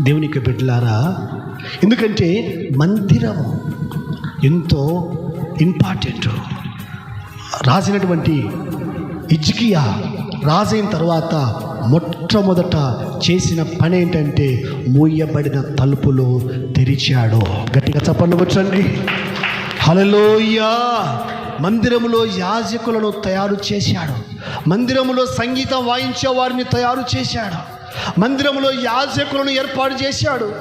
దేవునికి బిడ్డలారా ఎందుకంటే మందిరం ఎంతో ఇంపార్టెంట్ రాసినటువంటి ఇజ్కియా రాజైన తర్వాత మొట్టమొదట చేసిన పని ఏంటంటే మూయబడిన తలుపులు తెరిచాడు. గట్టిగా చప్పట్లు వచ్చండి హలలోయా మందిరములో యాజకులను తయారు చేశాడు. మందిరములో సంగీతం వాయించే వారిని తయారు చేశాడు. మందిరంలో యాజకులను ఏర్పాటు చేశాడు.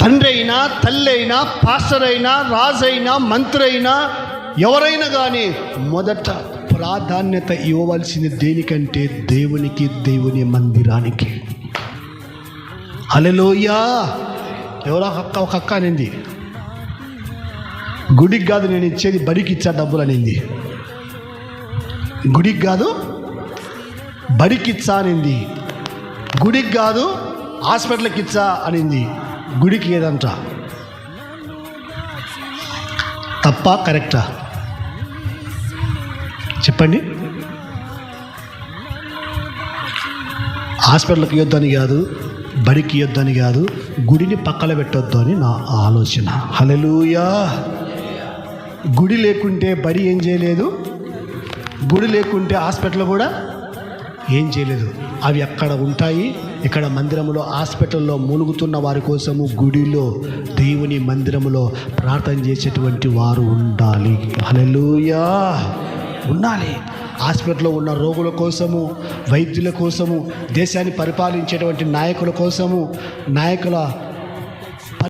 తండ్రి అయినా తల్లి అయినా పాస్టర్ అయినా రాజైనా మంత్రి అయినా ఎవరైనా కానీ మొదట ప్రాధాన్యత ఇవ్వవలసింది దేనికంటే దేవునికి దేవుని మందిరానికి. అలెలోయా ఎవరో ఒక అక్క ఒక అక్క అనింది. గుడికి కాదు నేను ఇచ్చేది బడికి ఇచ్చా డబ్బులు అనింది. గుడికి కాదు బడికి ఇచ్చా అనింది. గుడికి కాదు హాస్పిటల్కి ఇచ్చా అనింది. గుడికి ఏదంట? తప్ప కరెక్టా? చెప్పండి. హాస్పిటల్కి ఇవ్వద్దని కాదు బడికి ఇవ్వద్దని కాదు గుడిని పక్కన పెట్టొద్దు అని నా ఆలోచన. హలలుయా గుడి లేకుంటే బడి ఏం చేయలేదు. గుడి లేకుంటే హాస్పిటల్ కూడా ఏం చేయలేదు. అవి అక్కడ ఉంటాయి. ఇక్కడ మందిరంలో హాస్పిటల్లో మూలుగుతున్న వారి కోసము గుడిలో దేవుని మందిరములో ప్రార్థన చేసేటువంటి వారు ఉండాలి. హల్లెలూయా! ఉండాలి. హాస్పిటల్లో ఉన్న రోగుల కోసము వైద్యుల కోసము దేశాన్ని పరిపాలించేటువంటి నాయకుల కోసము నాయకుల